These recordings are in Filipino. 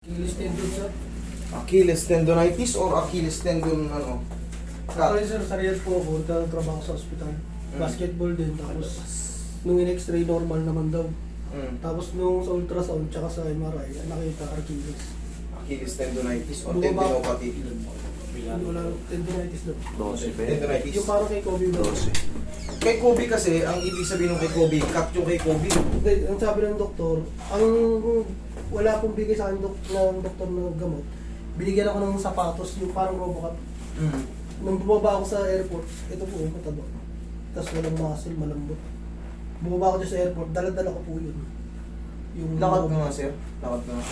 Achilles tendon sir. Achilles tendonitis or Achilles tendon ano? Ako Cut. rin sir, sa Riyadh po ako, nagtatrabaho sa ospital. Basketball din, tapos nung in-x-ray normal naman daw. Mm. Tapos nung sa ultrasound, tsaka sa MRI, nakita Achilles. Achilles tendonitis or Bumaba- tendinopathy. Wala, tendonitis daw. 12 pa yun. Tendonitis. Yung parang kay Kobe daw. 12. Kay Kobe kasi, ang ibig sabihin ng kay Kobe, cut yung kay Kobe. Hindi, ang sabi ng doktor, ang wala pong bigay sa akin dok, ng doktor ng gamot, binigyan ako ng sapatos, yung parang Robocop. Mm. Nung bumaba ako sa airport, ito po yung mataba. Tapos walang muscle, malambot. Bumaba ako dyan sa airport, dala-dala ko po yun. Yung Lakad ka nga, sir. Lakad ka nga.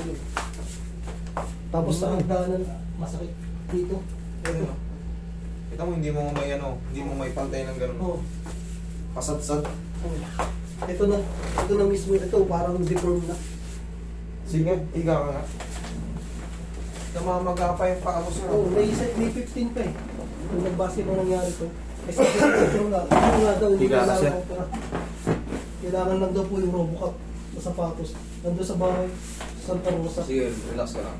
Ayun. Tapos sa hagdanan, masakit dito. Ayun, no? Kita mo, hindi mo may ano, hindi mo may pantay ng ganun. Oh, Pasadsad. oh. Ito na, ito na mismo, ito parang deformed na. Sige, higa ka nga. Namamaga pa yung paa mo, sir. Oh, may, isa- may 15 pa eh. Nung nagbasket mo nangyari to. Eh, sa yung nga, yung nga daw, hindi Higa ka, kailangan sir. ako pa. Kailangan lang daw po yung Robocop sa sapatos. Nandun sa bahay, sa Santa Rosa. Sige, relax ka lang.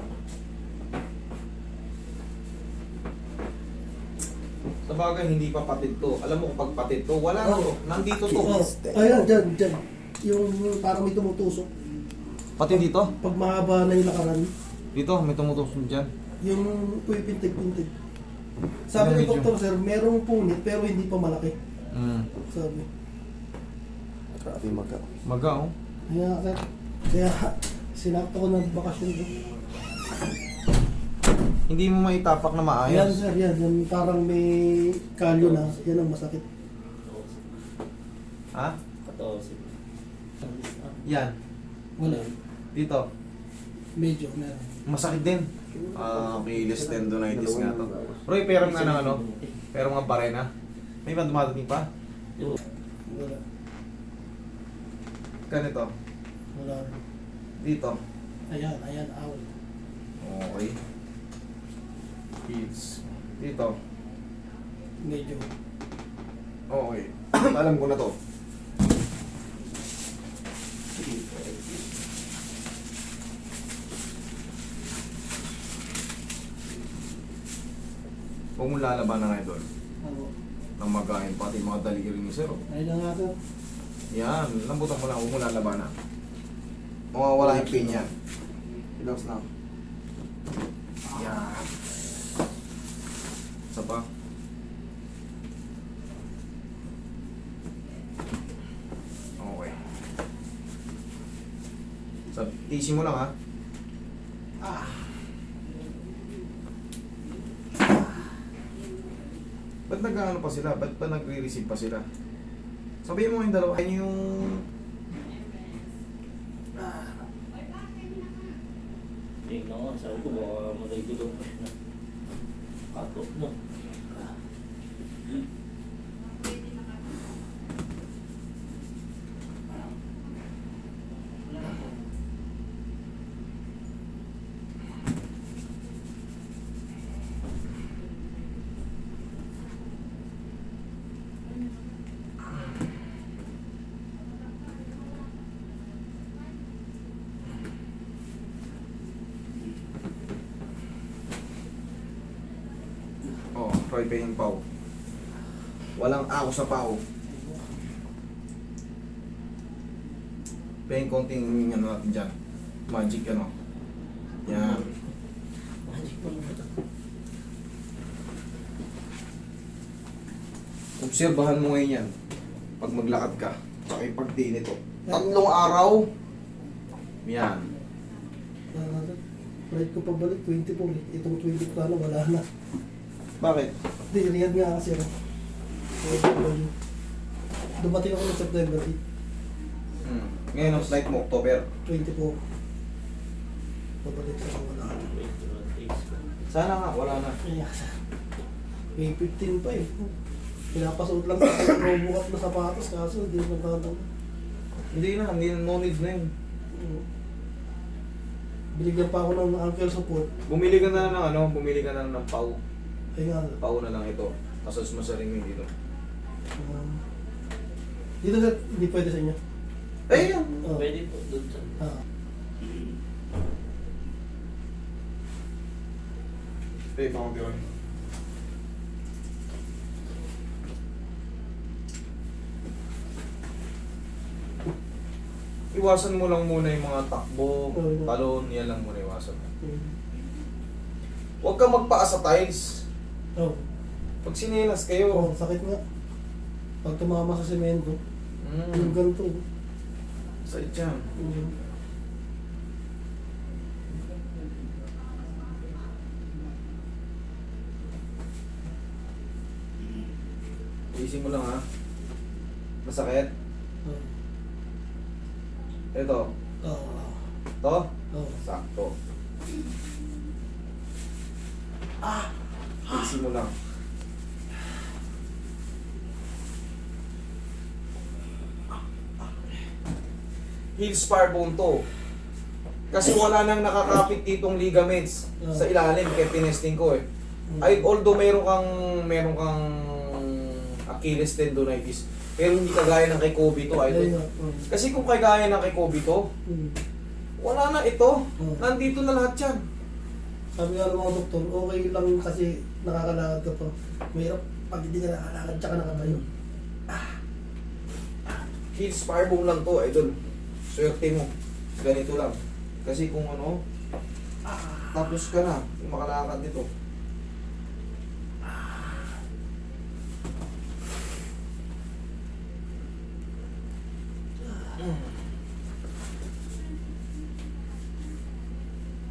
Sa bagay, hindi pa patid to. Alam mo kung pag patid to, wala na to. Nandito to. Oh, ayan, dyan, dyan. Yung parang may tumutusok. Pati dito? Pag mahaba na yung lakaran, Dito, may tumutusok dyan. yung pupintig-pintig. Sabi ng medyo? doktor, sir, merong punit pero hindi pa malaki. Mm. Sabi. Grabe maga. Maga, oh. Kaya, sir, kaya sinakto ko ng bakasyon ko. Hindi mo maitapak na Yan, maayos. sir, yan. Yung parang may kalyo na. Yan ang masakit. Ha? 14. Yan. Wala. Dito. Medyo, meron. Masakit din. Ah, Achilles tendonitis nga to. Roy, pero nga ng ano? Pero mga barena. May ba dumadating pa? Wala. Ganito. Wala rin. Dito. Ayan, ayan, aw. Okay. Heels. Dito. Medyo. Okay. Alam ko na to. Huwag mong lalaban ng idol. Ano? Nang magahin pati mga daliri ni sir. oh. Ayun na nga, sir. Yan, lambutan mo lang, huwag mo lalabanan. Mawawala yung pain yan. Relax lang. Yan. Isa pa. Okay. Sa tisi mo lang ha. Ba't nag-ano pa sila? Ba't ba nagre-receive pa sila? Sabihin mo yung dalawa, yung... Tingnan ko, sabi ko baka magigulong pa siya. Kato mo. Troy Payne Pau. Walang ako sa Pau. Payne konting ano natin dyan. Magic ano. Yan. Magic pa. Obserbahan mo ngayon yan. Pag maglakad ka. Pagdiin ito. Tatlong araw. Yan. Ride ko pabalik, 20 po ulit. Itong 20 ko na, wala na. Bakit? Hindi, Riyadh nga kasi ako. Dumating ako ng September 8, Hmm. Ngayon ang flight mo, October. 20 po. Pabalik sa wala na. 21 days pa. Sana nga, wala na. Kaya sa may 15 pa eh. Pinapasuot lang sa Robocop na sapatos kaso hindi mo tatang. Hindi na, hindi na, no need na yun. Binigyan pa ako ng ankle support. Bumili ka na ng ano, bumili ka na ng pau. Ay nga. Pau na lang ito. Tapos mo sa ring dito. Um, dito sir, hindi pwede sa inyo. Eh, yan. Oh. Pwede po doon sa... Ah. Hindi, baka tira. Iwasan mo lang muna yung mga takbo, Oo. talon, yan lang muna iwasan mo. Hmm. Huwag kang magpaas sa tiles. Oh. Pag sinelas kayo, Oh, sakit nga. Pag tumama sa semento, yung mm, ganito. sakit yan. Yung- Isin mo lang ha. Masakit. Oh. Ito. Oh. To. Oh. Sakto. Ah! Isin mo lang. Heel spar bone to. Kasi wala nang nakakapit ditong ligaments sa ilalim kaya tinesting ko eh. Hmm. Ay, although meron kang meron kang Achilles tendonitis, pero hindi kagaya ng kay Kobe to, idol. Hmm. Kasi kung kagaya ng kay Kobe to, Hmm. wala na ito. Nandito na lahat yan. Sabi nga ng mga doktor, okay lang kasi nakakalakad ka pa. Mahirap pag hindi ka nakakalakad tsaka nakatayo. Heel spar bone lang to, idol. Swerte mo. Ganito lang. Kasi kung ano, tapos ka na, kung makalakad dito.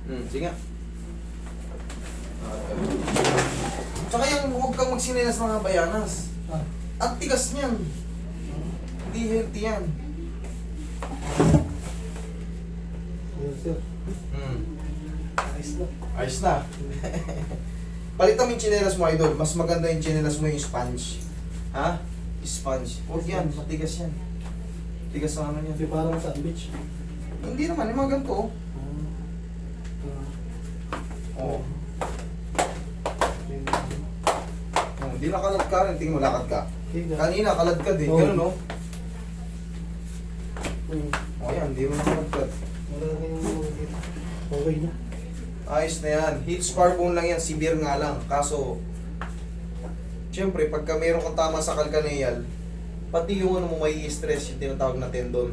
Hmm, sige nga. Okay. Tsaka yung huwag kang magsinilas ng mga bayanas. Ah. Ang tigas niyan. Hindi healthy yan. Ayun sir. Hmm. Ayos na. Ayos na. Palitan mo yung chinelas mo, idol. Mas maganda yung chinelas mo yung sponge. Ha? Sponge. Huwag yan. Matigas yan. Tigas ang ano Kasi yan. parang sandwich. Hindi naman. Yung mga ganito. oh. Ah. Oo. Hindi nakalad ka rin. Tingin mo, lakad ka. Okay na. Kanina, kalad ka din. Oo. Ganun, no? Hmm. O yan, hindi mo nakalad Wala na yung okay na. Ayos na yan. Heel spar bone lang yan. Severe nga lang. Kaso, Siyempre, pagka meron kang tama sa kalkaneal, pati yung ano mo may stress yung tinatawag na tendon.